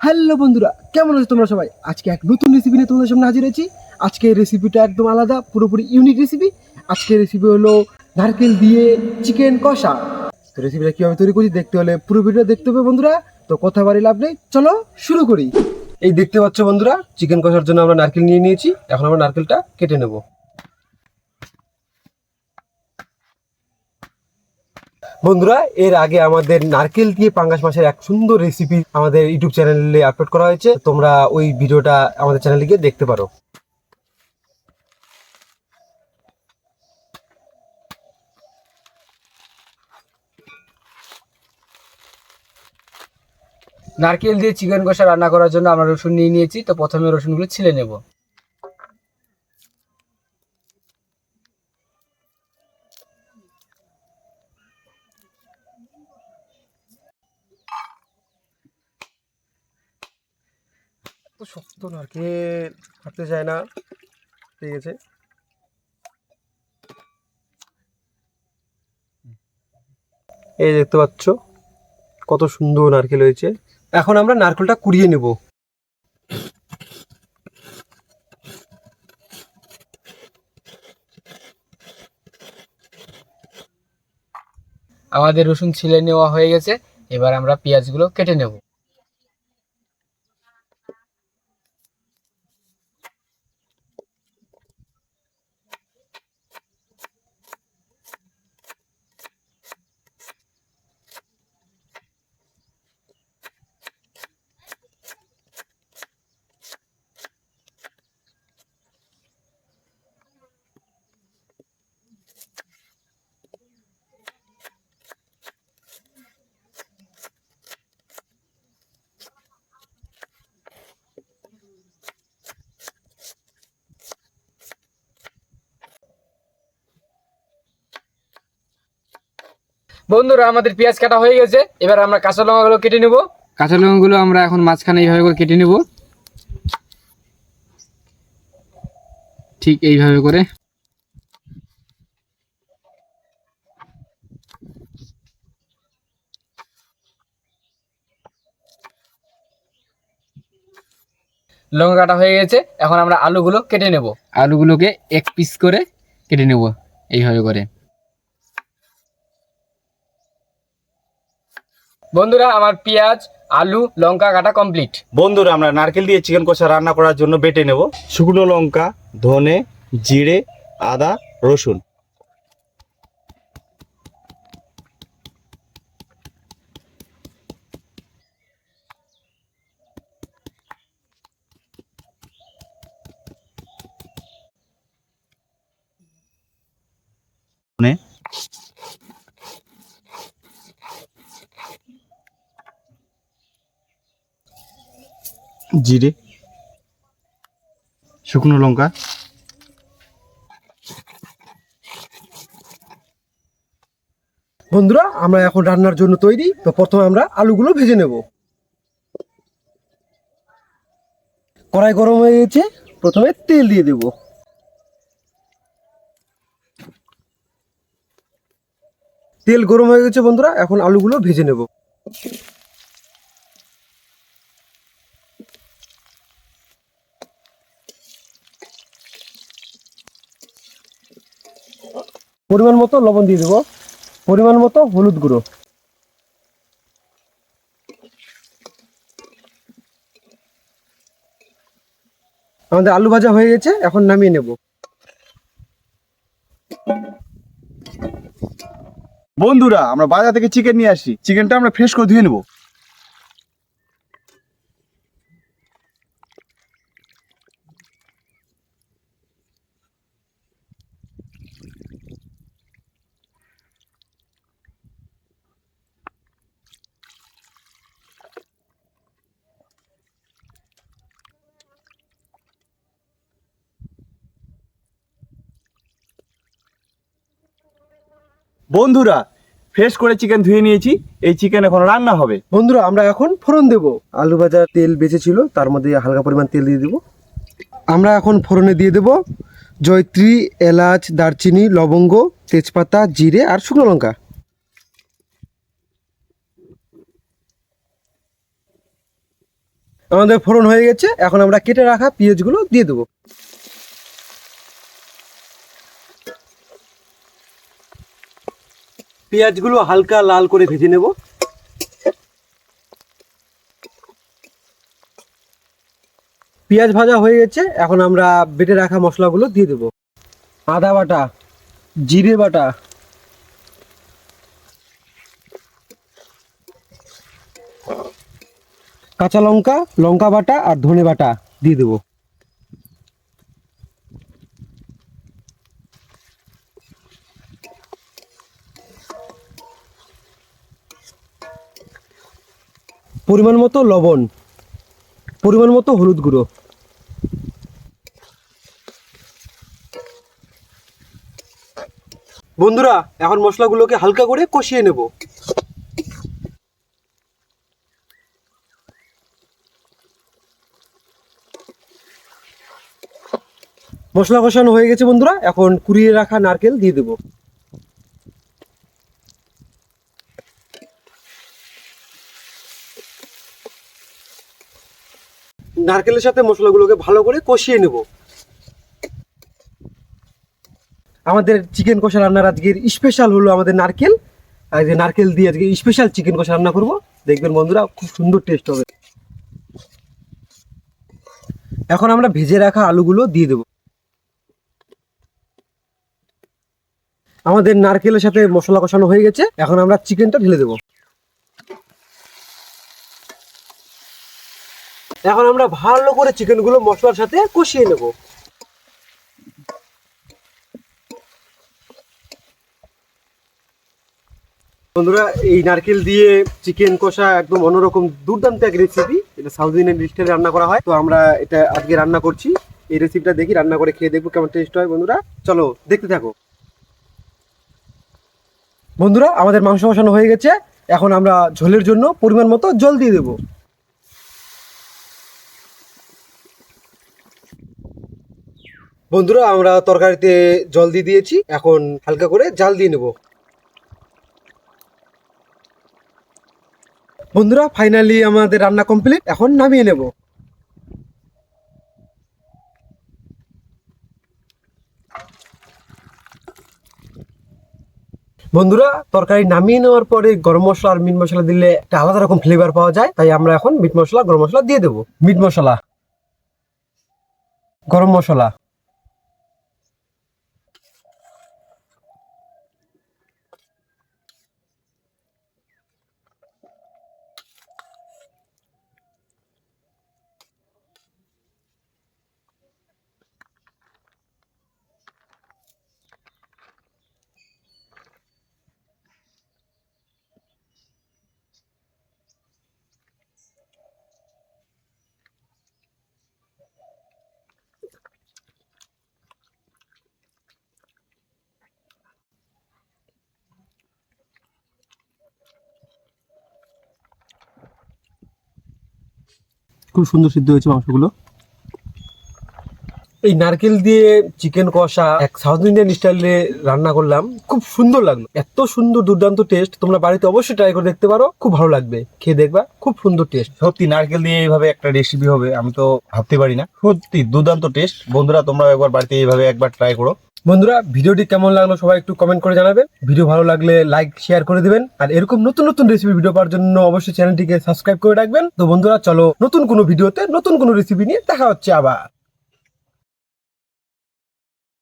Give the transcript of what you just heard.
Hello বন্ধুরা, কেমন আছো তোমরা সবাই? আজকে এক নতুন রেসিপি নিয়ে তোমাদের সামনে হাজির হয়েছি। আজকের রেসিপিটা একদম আলাদা, পুরোপুরি ইউনিক রেসিপি আজকের রেসিপি হলো নারকেল দিয়ে চিকেন কষা। তো রেসিপিটা কীভাবে তৈরি করছি দেখতে হলে পুরো ভিডিও দেখতে হবে বন্ধুরা। তো কথা বাড়ি লাভ নেই, চলো শুরু করি। এই দেখতে পাচ্ছ বন্ধুরা চিকেন কষার জন্য আমরা নারকেল নিয়ে নিয়েছি। এখন আমরা নারকেলটা কেটে নেব। বন্ধুরা, এর আগে আমাদের নারকেল দিয়ে পাঙ্গাস মাছের এক সুন্দর রেসিপি আমাদের ইউটিউব চ্যানেলে আপলোড করা হয়েছে। তোমরা ওই ভিডিওটা আমাদের চ্যানেলে গিয়ে দেখতে পারো। নারকেল দিয়ে চিকেন কষা রান্না করার জন্য আমরা রসুন নিয়ে নিয়েছি। তো প্রথমে রসুনগুলো ছিলে নেব। তো শক্ত নারকেল কাটতে চায় না। ঠিক আছে। এই দেখতে পাচ্ছ কত সুন্দর নারকেল হয়েছে। এখন আমরা নারকেলটা কুড়িয়ে নেব। আমাদের রসুন ছিলে নেওয়া হয়ে গেছে। এবার আমরা পেঁয়াজগুলো কেটে নেব। বন্ধুরা আমাদের পেঁয়াজ কাটা হয়ে গেছে। এবার আমরা কাঁচা লঙ্কাগুলো কেটে নেব। কাঁচা লঙ্কাগুলো আমরা এখন মাঝখানে এইভাবে করে কেটে নেব। ঠিক এইভাবে করে। লঙ্কা কাটা হয়ে গেছে। এখন আমরা আলুগুলো কেটে নেব। আলুগুলোকে এক পিস করে কেটে নেব এইভাবে করে। বন্ধুরা, আমার পেঁয়াজ, আলু, লঙ্কা কাটা কমপ্লিট বন্ধুরা, আমরা নারকেল দিয়ে চিকেন কষা রান্না করার জন্য বেটে নেব। শুকনো লঙ্কা, ধনে, জিরে, আদা, রসুন। ধনে জিরে শুকনো লঙ্কা। বন্ধুরা, আমরা এখন রান্নার জন্য তৈরি। তো প্রথমে আমরা আলুগুলো ভেজে নেব। কড়াই গরম হয়ে গেছে। প্রথমে তেল দিয়ে দেব। তেল গরম হয়ে গেছে বন্ধুরা, এখন আলুগুলো ভেজে নেব। পরিমাণ মতো লবণ দিয়ে দেবো। পরিমাণ মতো হলুদ গুঁড়ো। আমাদের আলু ভাজা হয়ে গেছে, এখন নামিয়ে নেব। বন্ধুরা, আমরা বাজার থেকে চিকেন নিয়ে আসি। চিকেনটা আমরা ফ্রেশ করে ধুয়ে নেব। বন্ধুরা ফ্রেশ করে চিকেন ধুয়ে নিয়েছি। এই চিকেন এখন রান্না হবে। বন্ধুরা, আমরা এখন ফোড়ন দেব। আলু ভাজা তেল বেঁচে ছিল, তার মধ্যে হালকা পরিমাণ তেল দিয়ে দেব। আমরা এখন ফোড়নে দিয়ে দেব জয়ত্রী, এলাচ, দারচিনি, লবঙ্গ, তেজপাতা, জিরে আর শুকনো লঙ্কা। আমাদের ফোড়ন হয়ে গেছে, এখন আমরা কেটে রাখা পেঁয়াজগুলো দিয়ে দেবো। পেঁয়াজগুলো হালকা লাল করে ভেজে নেব। পেঁয়াজ ভাজা হয়ে গেছে, এখন আমরা বেটে রাখা মশলাগুলো দিয়ে দেবো। আদা বাটা, জিরে বাটা, কাঁচা লঙ্কা লঙ্কা বাটা আর ধনে বাটা দিয়ে দেবো। পরিমাণ মতো লবণ, পরিমাণ মতো হলুদ গুঁড়ো। বন্ধুরা, এখন মশলাগুলোকে হালকা করে কষিয়ে নেব। মশলা কষানো হয়ে গেছে বন্ধুরা, এখন কুড়িয়ে রাখা নারকেল দিয়ে দেবো। নারকেলের সাথে মশলাগুলোকে ভালো করে কষিয়ে নেব। আমাদের চিকেন কষা রান্নার আজকের স্পেশাল হলো আমাদের নারকেল। আর যে নারকেল দিয়ে আজকে স্পেশাল চিকেন কষা রান্না করব। দেখবেন বন্ধুরা, খুব সুন্দর টেস্ট হবে। এখন আমরা ভেজে রাখা আলুগুলো দিয়ে দেব। আমাদের নারকেলের সাথে মশলা কষানো হয়ে গেছে। এখন আমরা চিকেনটা ঢেলে দেবো। এখন আমরা ভালো করে চিকেনগুলো মশলার সাথে কষিয়ে নেব। বন্ধুরা, এই নারকেল দিয়ে চিকেন কষা একদম অন্যরকম দুর্দান্ত এক রেসিপি এটা সাউথ ইন্ডিয়ান স্টাইলে রান্না করা হয়। তো আমরা এটা আজকে রান্না করছি। এই রেসিপিটা দেখি, রান্না করে খেয়ে দেখব কেমন টেস্ট হয় বন্ধুরা। চলো, দেখতে থাকো। বন্ধুরা, আমাদের মাংস কষানো হয়ে গেছে। এখন আমরা ঝোলের জন্য পরিমাণ মতো জল দিয়ে দেবো। বন্ধুরা, আমরা তরকারিতে জল দিয়ে দিয়েছি। এখন হালকা করে জাল দিয়ে নেব। বন্ধুরা ফাইনালি আমাদের রান্না কমপ্লিট এখন নামিয়ে নেব। বন্ধুরা, তরকারি নামিয়ে নেওয়ার পরে গরম মশলা আর মিট মশলা দিলে একটা আলাদা রকম ফ্লেভার পাওয়া যায়। তাই আমরা এখন মিট মশলা, গরম মশলা দিয়ে দেবো। মিট মশলা। গরম মশলা। খুব সুন্দর সিদ্ধ হয়েছে মাংসগুলো। এই নারকেল দিয়ে চিকেন কষা এক সাউথ ইন্ডিয়ান স্টাইলে রান্না করলাম খুব সুন্দর লাগল। এত সুন্দর দুর্দান্ত টেস্ট তোমরা বাড়িতে অবশ্যই ট্রাই করে দেখতে পারো খুব ভালো লাগবে। খেয়ে দেখবা খুব সুন্দর টেস্ট সত্যি নারকেল দিয়ে এইভাবে একটা রেসিপি হবে আমি তো ভাবতে পারি না। সত্যি দুর্দান্ত টেস্ট বন্ধুরা তোমরা একবার বাড়িতে এইভাবে একবার ট্রাই করো। বন্ধুরা, ভিডিওটি কেমন লাগল সবাই একটু কমেন্ট করে জানাবেন ভিডিও ভালো লাগলে লাইক শেয়ার করে দিবেন। আর এরকম নতুন নতুন রেসিপি ভিডিও পাওয়ার জন্য অবশ্যই চ্যানেলটিকে সাবস্ক্রাইব করে রাখবেন। তো বন্ধুরা, চলো নতুন কোনো ভিডিওতে নতুন কোনো রেসিপি নিয়ে দেখা হচ্ছে আবার।